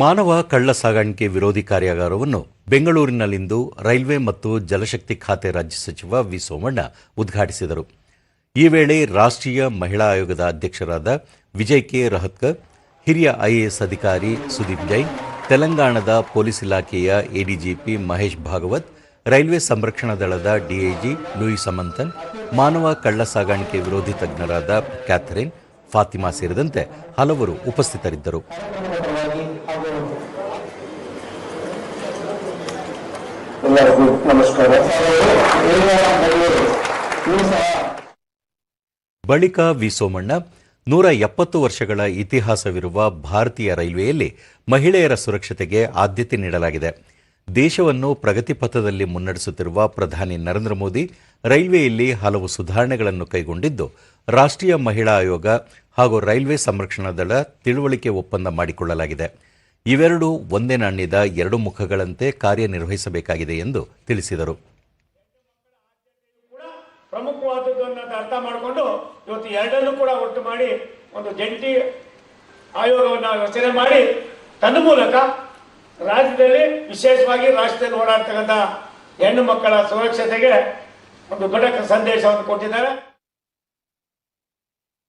ಮಾನವ ಕಳ್ಳ ಸಾಗಾಣಿಕೆ ವಿರೋಧಿ ಕಾರ್ಯಾಗಾರವನ್ನು ಬೆಂಗಳೂರಿನಲ್ಲಿಂದು ರೈಲ್ವೆ ಮತ್ತು ಜಲಶಕ್ತಿ ಖಾತೆ ರಾಜ್ಯ ಸಚಿವ ವಿ ಸೋಮಣ್ಣ ಉದ್ಘಾಟಿಸಿದರು. ಈ ವೇಳೆ ರಾಷ್ಟ್ರೀಯ ಮಹಿಳಾ ಆಯೋಗದ ಅಧ್ಯಕ್ಷರಾದ ವಿಜಯ್ ಕೆ. ರಹತ್ಕರ್ ಹಿರಿಯ ಐಎಎಸ್ ಅಧಿಕಾರಿ ಸುದೀಪ್ ಜೈನ್, ತೆಲಂಗಾಣದ ಪೊಲೀಸ್ ಇಲಾಖೆಯ ಎಡಿಜಿಪಿ ಮಹೇಶ್ ಭಾಗವತ್, ರೈಲ್ವೆ ಸಂರಕ್ಷಣಾ ದಳದ ಡಿಐಜಿ ಲೂಯಿ ಸಮಂತನ್, ಮಾನವ ಕಳ್ಳ ಸಾಗಾಣಿಕೆ ವಿರೋಧಿ ತಜ್ಞರಾದ ಕ್ಯಾಥರಿನ್ ಫಾತಿಮಾ ಸೇರಿದಂತೆ ಹಲವರು ಉಪಸ್ಥಿತರಿದ್ದರು. ಬಳಿಕ ವಿ ಸೋಮಣ್ಣ ನೂರ ಎಪ್ಪತ್ತು ವರ್ಷಗಳ ಇತಿಹಾಸವಿರುವ ಭಾರತೀಯ ರೈಲ್ವೆಯಲ್ಲಿ ಮಹಿಳೆಯರ ಸುರಕ್ಷತೆಗೆ ಆದ್ಯತೆ ನೀಡಲಾಗಿದೆ. ದೇಶವನ್ನು ಪ್ರಗತಿ ಪಥದಲ್ಲಿ ಮುನ್ನಡೆಸುತ್ತಿರುವ ಪ್ರಧಾನಿ ನರೇಂದ್ರ ಮೋದಿ ರೈಲ್ವೆಯಲ್ಲಿ ಹಲವು ಸುಧಾರಣೆಗಳನ್ನು ಕೈಗೊಂಡಿದ್ದು, ರಾಷ್ಟ್ರೀಯ ಮಹಿಳಾ ಆಯೋಗ ಹಾಗೂ ರೈಲ್ವೆ ಸಂರಕ್ಷಣಾ ದಳ ತಿಳುವಳಿಕೆ ಒಪ್ಪಂದ ಮಾಡಿಕೊಳ್ಳಲಾಗಿದೆ. ಇವೆರಡೂ ಒಂದೇ ನಾಣ್ಯದ ಎರಡು ಮುಖಗಳಂತೆ ಕಾರ್ಯನಿರ್ವಹಿಸಬೇಕಾಗಿದೆ ಎಂದು ತಿಳಿಸಿದರು. ಅರ್ಥ ಮಾಡಿಕೊಂಡು ಇವತ್ತು ಎರಡನ್ನೂ ಕೂಡ ಒಟ್ಟು ಮಾಡಿ ಒಂದು ಜಂಟಿ ಆಯೋಗವನ್ನು ರಚನೆ ಮಾಡಿ, ತನ್ನ ಮೂಲಕ ರಾಜ್ಯದಲ್ಲಿ ವಿಶೇಷವಾಗಿ ರಾಷ್ಟ್ರದಲ್ಲಿ ಓಡಾಡ್ತಕ್ಕಂಥ ಹೆಣ್ಣು ಮಕ್ಕಳ ಸುರಕ್ಷತೆಗೆ ಒಂದು ಘಟಕ ಸಂದೇಶವನ್ನು ಕೊಟ್ಟಿದ್ದಾರೆ.